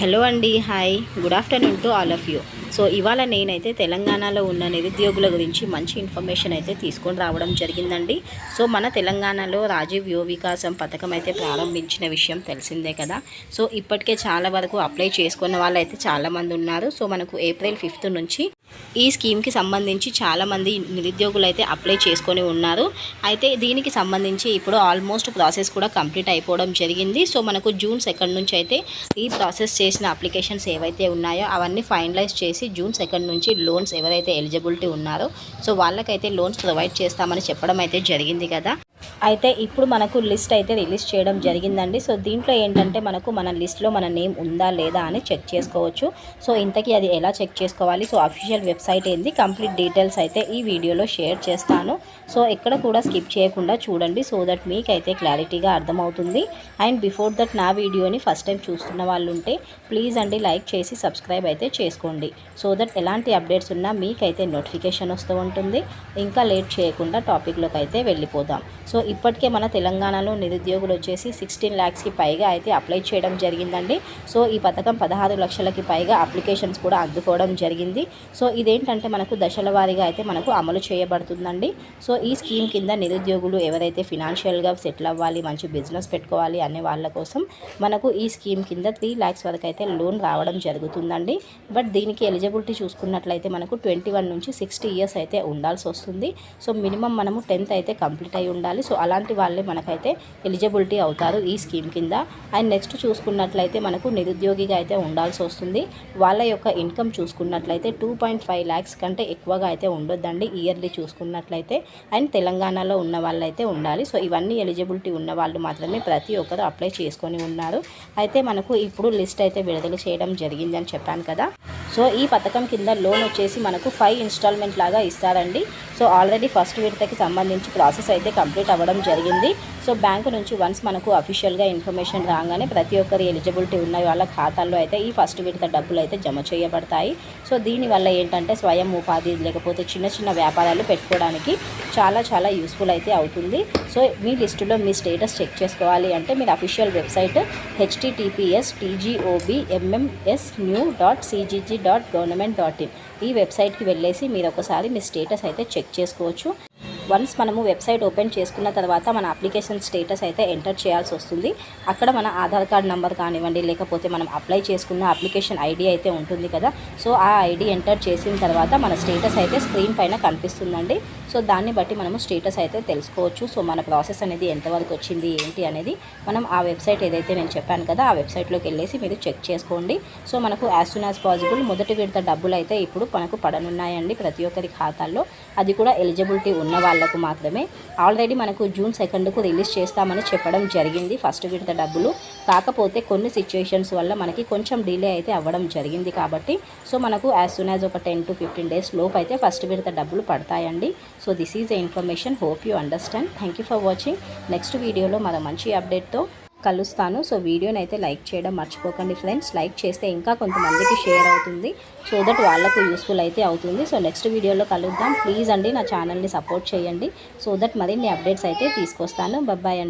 Hello అండి hi good afternoon to all of you so ఇవాళ నేనైతే తెలంగాణలో ఉన్న నిరుద్యోగుల గురించి మంచి ఇన్ఫర్మేషన్ అయితే తీసుకొని రావడం జరిగిందండి. సో మన తెలంగాణలో రాజీవ్ యువ వికాసం పథకం అయితే ప్రారంభించిన విషయం తెలిసిందే కదా. సో ఇప్పటికే చాలా వరకు అప్లై చేసుకున్న వాళ్ళు అయితే చాలామంది ఉన్నారు. సో మనకు ఏప్రిల్ ఫిఫ్త్ నుంచి ఈ స్కీమ్కి సంబంధించి చాలామంది నిరుద్యోగులు అయితే అప్లై చేసుకొని ఉన్నారు. అయితే దీనికి సంబంధించి ఇప్పుడు ఆల్మోస్ట్ ప్రాసెస్ కూడా కంప్లీట్ అయిపోవడం జరిగింది. సో మనకు జూన్ సెకండ్ నుంచి అయితే ఈ ప్రాసెస్ చేసిన అప్లికేషన్స్ ఏవైతే ఉన్నాయో అవన్నీ ఫైనలైజ్ చేసి జూన్ సెకండ్ నుంచి లోన్స్ ఎవరైతే ఎలిజిబిలిటీ ఉన్నారో సో వాళ్ళకైతే లోన్స్ ప్రొవైడ్ చేస్తామని చెప్పడం అయితే జరిగింది కదా. అయితే ఇప్పుడు మనకు లిస్ట్ అయితే రిలీజ్ చేయడం జరిగిందండి. సో దీంట్లో ఏంటంటే మనకు మన లిస్ట్లో మన నేమ్ ఉందా లేదా అని చెక్ చేసుకోవచ్చు. సో ఇంతకీ అది ఎలా చెక్ చేసుకోవాలి? సో అఫీషియల్ వెబ్సైట్ ఏంది? కంప్లీట్ డీటెయిల్స్ అయితే ఈ వీడియోలో షేర్ చేస్తాను. సో ఎక్కడ కూడా స్కిప్ చేయకుండా చూడండి. సో దట్ మీకైతే క్లారిటీగా అర్థమవుతుంది. అండ్ బిఫోర్ దట్ నా వీడియోని ఫస్ట్ టైం చూస్తున్న వాళ్ళు ఉంటే ప్లీజ్ అండి లైక్ చేసి సబ్స్క్రైబ్ అయితే చేసుకోండి. సో దట్ ఎలాంటి అప్డేట్స్ ఉన్నా మీకైతే నోటిఫికేషన్ వస్తూ ఉంటుంది. ఇంకా లేట్ చేయకుండా టాపిక్లోకి అయితే వెళ్ళిపోదాం. సో సో ఇప్పటికే మన తెలంగాణలో నిరుద్యోగులు వచ్చేసి సిక్స్టీన్ ల్యాక్స్కి పైగా అయితే అప్లై చేయడం జరిగిందండి. సో ఈ పథకం పదహారు లక్షలకి పైగా అప్లికేషన్స్ కూడా అందుకోవడం జరిగింది. సో ఇదేంటంటే మనకు దశల వారీగా అయితే మనకు అమలు చేయబడుతుందండి. సో ఈ స్కీమ్ కింద నిరుద్యోగులు ఎవరైతే ఫినాన్షియల్గా సెటిల్ అవ్వాలి మంచి బిజినెస్ పెట్టుకోవాలి అనే వాళ్ళ కోసం మనకు ఈ స్కీమ్ కింద త్రీ ల్యాక్స్ వరకు అయితే లోన్ రావడం జరుగుతుందండి. బట్ దీనికి ఎలిజిబిలిటీ చూసుకున్నట్లయితే మనకు ట్వంటీ వన్ నుంచి సిక్స్టీ ఇయర్స్ అయితే ఉండాల్సి వస్తుంది. సో మినిమం మనము టెన్త్ అయితే కంప్లీట్ అయి ఉండాలి. సో అలాంటి వాళ్ళే మనకైతే ఎలిజిబిలిటీ అవుతారు ఈ స్కీమ్ కింద. అండ్ నెక్స్ట్ చూసుకున్నట్లయితే మనకు నిరుద్యోగిగా అయితే ఉండాల్సి వస్తుంది. వాళ్ళ యొక్క ఇన్కమ్ చూసుకున్నట్లయితే టూ పాయింట్ ఫైవ్ ల్యాక్స్ కంటే ఎక్కువగా అయితే ఉండొద్దండి ఇయర్లీ చూసుకున్నట్లయితే. అండ్ తెలంగాణలో ఉన్న వాళ్ళైతే ఉండాలి. సో ఇవన్నీ ఎలిజిబిలిటీ ఉన్న వాళ్ళు మాత్రమే ప్రతి ఒక్కరు అప్లై చేసుకొని ఉన్నారు. అయితే మనకు ఇప్పుడు లిస్ట్ అయితే విడుదల చేయడం జరిగిందని చెప్పాను కదా. సో ఈ పథకం కింద లోన్ వచ్చేసి మనకు ఫైవ్ ఇన్స్టాల్మెంట్ లాగా ఇస్తారండి. సో ఆల్రెడీ ఫస్ట్ విడతకి సంబంధించి ప్రాసెస్ అయితే కంప్లీట్ అవ్వడం జరిగింది. సో బ్యాంకు నుంచి వన్స్ మనకు అఫీషియల్గా ఇన్ఫర్మేషన్ రాగానే ప్రతి ఒక్కరి ఎలిజిబిలిటీ ఉన్న వాళ్ళ ఖాతాల్లో అయితే ఈ ఫస్ట్ విడత డబ్బులు అయితే జమ చేయబడతాయి. సో దీనివల్ల ఏంటంటే స్వయం ఉపాధి లేకపోతే చిన్న చిన్న వ్యాపారాలు పెట్టుకోవడానికి చాలా చాలా యూస్ఫుల్ అయితే అవుతుంది. సో మీ లిస్టులో మీ స్టేటస్ చెక్ చేసుకోవాలి అంటే మీరు official website HTTPS TGOB MMS new dot CGG dot government dot in ఈ వెబ్సైట్కి వెళ్ళేసి మీరు ఒకసారి మీ స్టేటస్ అయితే చెక్ చేసుకోవచ్చు. వన్స్ మనము వెబ్సైట్ ఓపెన్ చేసుకున్న తర్వాత మన అప్లికేషన్ స్టేటస్ అయితే ఎంటర్ చేయాల్సి వస్తుంది. అక్కడ మన ఆధార్ కార్డ్ నెంబర్ కానివ్వండి లేకపోతే మనం అప్లై చేసుకున్న అప్లికేషన్ ఐడి అయితే ఉంటుంది కదా. సో ఆ ఐడి ఎంటర్ చేసిన తర్వాత మన స్టేటస్ అయితే స్క్రీన్ పైన కనిపిస్తుందండి. సో దాన్ని బట్టి మనము స్టేటస్ అయితే తెలుసుకోవచ్చు. సో మన ప్రాసెస్ అనేది ఎంతవరకు వచ్చింది ఏంటి అనేది మనం ఆ వెబ్సైట్ ఏదైతే నేను చెప్పాను కదా ఆ వెబ్సైట్లోకి వెళ్ళేసి మీరు చెక్ చేసుకోండి. సో మనకు యాజ్ సూన్ యాజ్ పాసిబుల్ మొదటి విడత డబ్బులు అయితే ఇప్పుడు మనకు పడనున్నాయండి ప్రతి ఒక్కరి ఖాతాల్లో. అది కూడా ఎలిజిబిలిటీ ఉన్న వాళ్ళకు మాత్రమే. ఆల్రెడీ మనకు జూన్ సెకండ్కు రిలీజ్ చేస్తామని చెప్పడం జరిగింది ఫస్ట్ విడత డబ్బులు. కాకపోతే కొన్ని సిచ్యుయేషన్స్ వల్ల మనకి కొంచెం డిలే అయితే అవ్వడం జరిగింది కాబట్టి సో మనకు యాజ్ సూన్ యాజ్ ఒక టెన్ టు ఫిఫ్టీన్ డేస్ లోపు అయితే ఫస్ట్ విడత డబ్బులు పడతాయండి. So this is a information hope you understand thank you for watching next వీడియోలో మన మంచి అప్డేట్తో కలుస్తాను. సో వీడియోని అయితే లైక్ చేయడం మర్చిపోకండి ఫ్రెండ్స్ లైక్ చేస్తే ఇంకా కొంతమందికి షేర్ అవుతుంది. సో దట్ వాళ్ళకు యూస్ఫుల్ అయితే అవుతుంది. సో నెక్స్ట్ వీడియోలో కలుద్దాం. ప్లీజ్ అండి నా ఛానల్ని సపోర్ట్ చేయండి. సో దట్ మరిన్ని అప్డేట్స్ అయితే తీసుకొస్తాను. బాయ్ అండి.